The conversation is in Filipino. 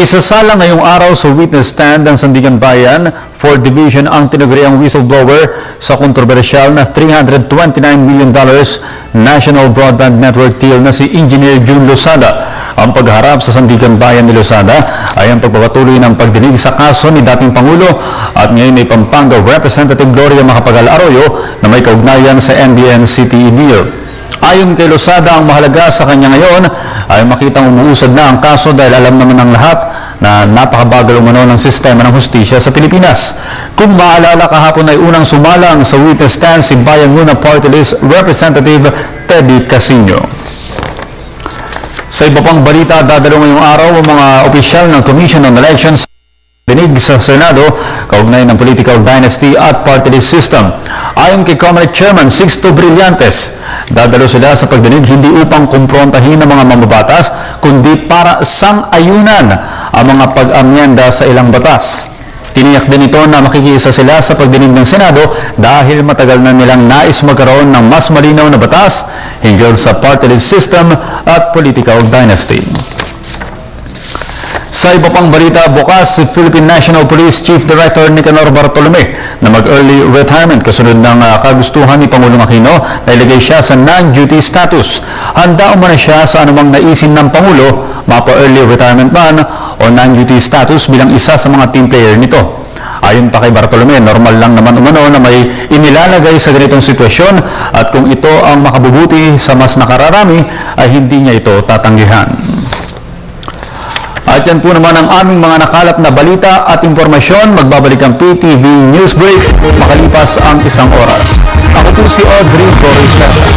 Isasala ngayong araw sa witness stand ng Sandigan Bayan 4 Division ang tinaguriang whistleblower sa kontrobersyal na $329 million National Broadband Network deal na si Engineer June Losada. Ang pagharap sa Sandigan Bayan ni Losada ay ang pagpapatuloy ng pagdinig sa kaso ni dating Pangulo at ngayon ay Pampanga Representative Gloria Macapagal Arroyo na may kaugnayan sa NBN CTE deal. Ayon kay Losada, ang mahalaga sa kanya ngayon ay makitang umuusad na ang kaso dahil alam naman ng lahat na napakabagal umano ng sistema ng hustisya sa Pilipinas. Kung maalala kahapon ay unang sumalang sa witness stand si Bayan Muna Party List Representative Teddy Casino. Sa iba pang balita, dadalo ngayong araw ang mga opisyal ng Commission on Elections dinig sa Senado kaugnay ng political dynasty at party list system. Ayon kay Comelec Chairman Sixto Brillantes, dadalo sila sa pagdinig hindi upang kumprontahin ang mga mambabatas, kundi para sang-ayunan ang mga pag-amyenda sa ilang batas. Tiniyak din ito na makikisa sila sa pagdinig ng Senado dahil matagal na nilang nais magkaroon ng mas malinaw na batas hinggil sa party system at political dynasty. Sa iba pang balita, bukas si Philippine National Police Chief Director Nicanor Bartolome na mag-early retirement kasunod ng ah, kagustuhan ni Pangulong Aquino na ilagay siya sa non-duty status. Handa umana siya sa anumang naisin ng Pangulo, mapa-early retirement man o non-duty status bilang isa sa mga team player nito. Ayon pa kay Bartolome, normal lang naman umano na may inilalagay sa ganitong sitwasyon at kung ito ang makabubuti sa mas nakararami ay hindi niya ito tatanggihan. At yan po naman ang aming mga nakalap na balita at impormasyon. Magbabalik ang PTV News Break makalipas ang isang oras. Ako po si Audrey Torres.